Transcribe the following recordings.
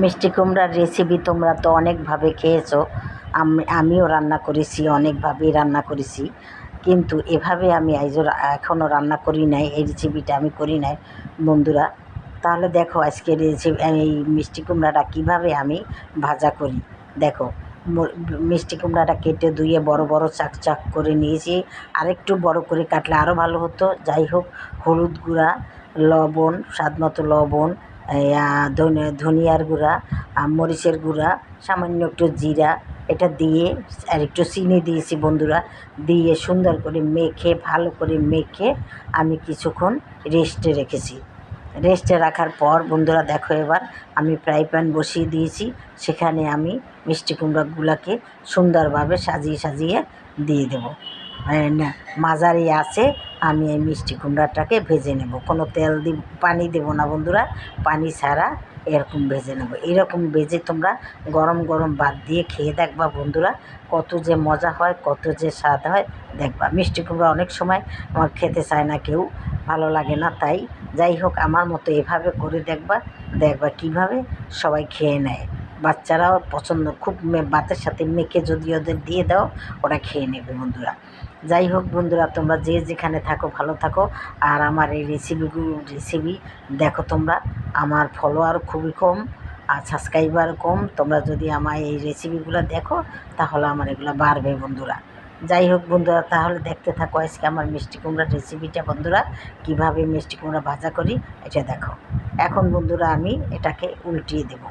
মিষ্টি কুমড়ার রেসিপি তোমরা তো অনেকভাবে খেয়েছো। আমি, আমিও রান্না করেছি, অনেকভাবেই রান্না করেছি। কিন্তু এভাবে আমি আইজো এখনও রান্না করি নাই, এই রেসিপিটা আমি করি নাই, বন্ধুরা। তাহলে দেখো আজকে রেসিপি এই মিষ্টি কুমড়াটা কীভাবে আমি ভাজা করি। দেখো মিষ্টি কুমড়াটা কেটে ধুয়ে বড় বড় চাক চাক করে নিয়েছি। আরেকটু বড় করে কাটলে আরও ভালো হতো। যাই হোক, হলুদ গুঁড়া, লবণ স্বাদ মতো লবণ ধনিয়ার গুঁড়া মরিচের গুঁড়া সামান্য একটু জিরা এটা দিয়ে আর একটু চিনি দিয়েছি বন্ধুরা দিয়ে সুন্দর করে মেখে ভালো করে মেখে আমি কিছুক্ষণ রেস্টে রেখেছি। রেস্টে রাখার পর বন্ধুরা দেখো এবার আমি ফ্রাই প্যান বসিয়ে দিয়েছি সেখানে আমি মিষ্টি কুমড়াগুলোকে সুন্দরভাবে সাজিয়ে সাজিয়ে দিয়ে দেবো। না, মাঝারি আছে আমি এই মিষ্টি কুমড়াটাকে ভেজে নেব। কোনো তেল দিব, পানি দেব না বন্ধুরা। পানি ছাড়া এরকম ভেজে নেব। এরকম ভেজে তোমরা গরম গরম ভাত দিয়ে খেয়ে দেখবা বন্ধুরা। কত যে মজা হয়, কত যে স্বাদ হয়, দেখবা। মিষ্টি কুমড়া অনেক সময় আমার খেতে চায় না, কেউ ভালো লাগে না, তাই যাই হোক, আমার মতো এভাবে করে দেখবা। দেখবা কীভাবে সবাই খেয়ে নেয়। বাচ্চারাও পছন্দ, খুব ভাতের সাথে মেখে যদি ওদের দিয়ে দাও, ওরা খেয়ে নেবে বন্ধুরা। যাই হোক বন্ধুরা, তোমরা যে যেখানে থাকো, ভালো থাকো। আর আমার এই রেসিপিগুলো রেসিপি দেখো তোমরা, আমার ফলোয়ার খুবই কম আর সাবস্ক্রাইবার কম। তোমরা যদি আমার এই রেসিপিগুলো দেখো, তাহলে আমার এগুলো বাড়বে বন্ধুরা। যাই হোক বন্ধুরা, তাহলে দেখতে থাকো আজকে আমার মিষ্টি কুমড়ার রেসিপিটা বন্ধুরা, কীভাবে মিষ্টি কুমড়া ভাজা করি, এটা দেখো। এখন বন্ধুরা আমি এটাকে উল্টিয়ে দেব।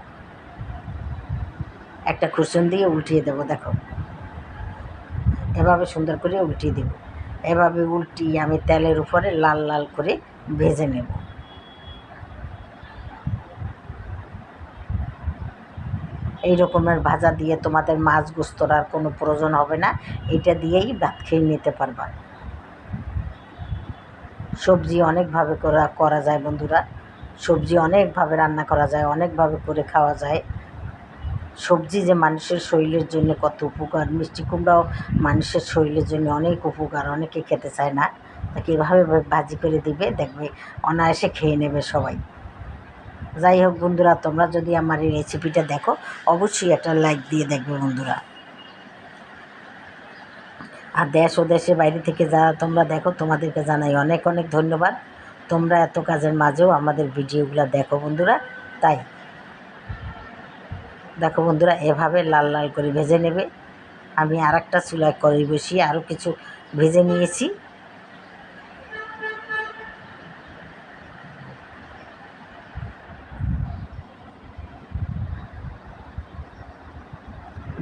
একটা খুরসুন দিয়ে উল্টিয়ে দেবো, দেখো। এভাবে সুন্দর করে উল্টিয়ে দেব। এভাবে উল্টিয়ে আমি তেলের উপরে লাল লাল করে ভেজে নেব। এই রকমের ভাজা দিয়ে তোমাদের মাছ গোস্তর আর কোনো প্রয়োজন হবে না। এটা দিয়েই ভাত খেয়ে নিতে পারবা। সবজি অনেকভাবে করা করা যায় বন্ধুরা। সবজি অনেকভাবে রান্না করা যায়, অনেকভাবে করে খাওয়া যায়। সবজি যে মানুষের শরীরের জন্য কত উপকার, মিষ্টি কুমড়াও মানুষের শরীরের জন্য অনেক উপকার, অনেকে খেতে চায় না। তাকে এভাবে ভাজি করে দিবে, দেখবে অনায়াসে খেয়ে নেবে সবাই। যাই হোক বন্ধুরা, তোমরা যদি আমার এই রেসিপিটা দেখো, অবশ্যই একটা লাইক দিয়ে দেখবে বন্ধুরা। আর দেশ ও দেশের বাইরে থেকে যারা তোমরা দেখো, তোমাদেরকে জানাই অনেক অনেক ধন্যবাদ। তোমরা এত কাজের মাঝেও আমাদের ভিডিওগুলো দেখো বন্ধুরা। তাই দেখো বন্ধুরা, এভাবে লাল লাল করে ভেজে নেবে। আমি আর একটা চুলায় কড়াই বসিয়ে আরও কিছু ভেজে নিয়েছি।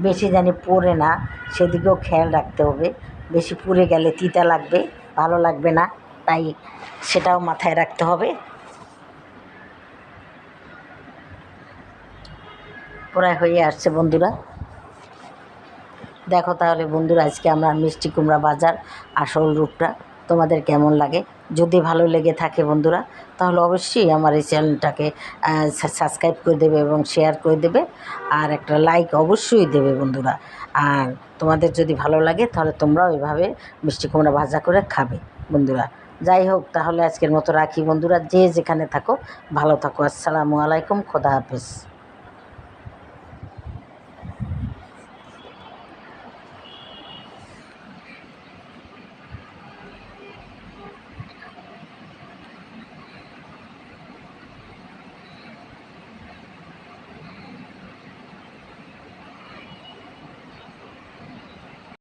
বেশি জানি পড়ে না, সেদিকেও খেয়াল রাখতে হবে। বেশি পুড়ে গেলে তিতা লাগবে, ভালো লাগবে না, তাই সেটাও মাথায় রাখতে হবে। প্রায় হয়ে আসছে বন্ধুরা। দেখো তাহলে বন্ধুরা, আজকে আমরা মিষ্টি কুমড়া বাজার আসল রূপটা তোমাদের কেমন লাগে? যদি ভালো লেগে থাকে বন্ধুরা, তাহলে অবশ্যই আমার এই চ্যানেলটাকে সাবস্ক্রাইব করে দেবে এবং শেয়ার করে দেবে। আর একটা লাইক অবশ্যই দেবে বন্ধুরা। আর তোমাদের যদি ভালো লাগে, তাহলে তোমরাও এভাবে মিষ্টি কুমড়া ভাজা করে খাবে বন্ধুরা। যাই হোক, তাহলে আজকের মতো রাখি বন্ধুরা। যে যেখানে থাকো, ভালো থাকো। আসসালামু আলাইকুম, খোদা হাফেজ।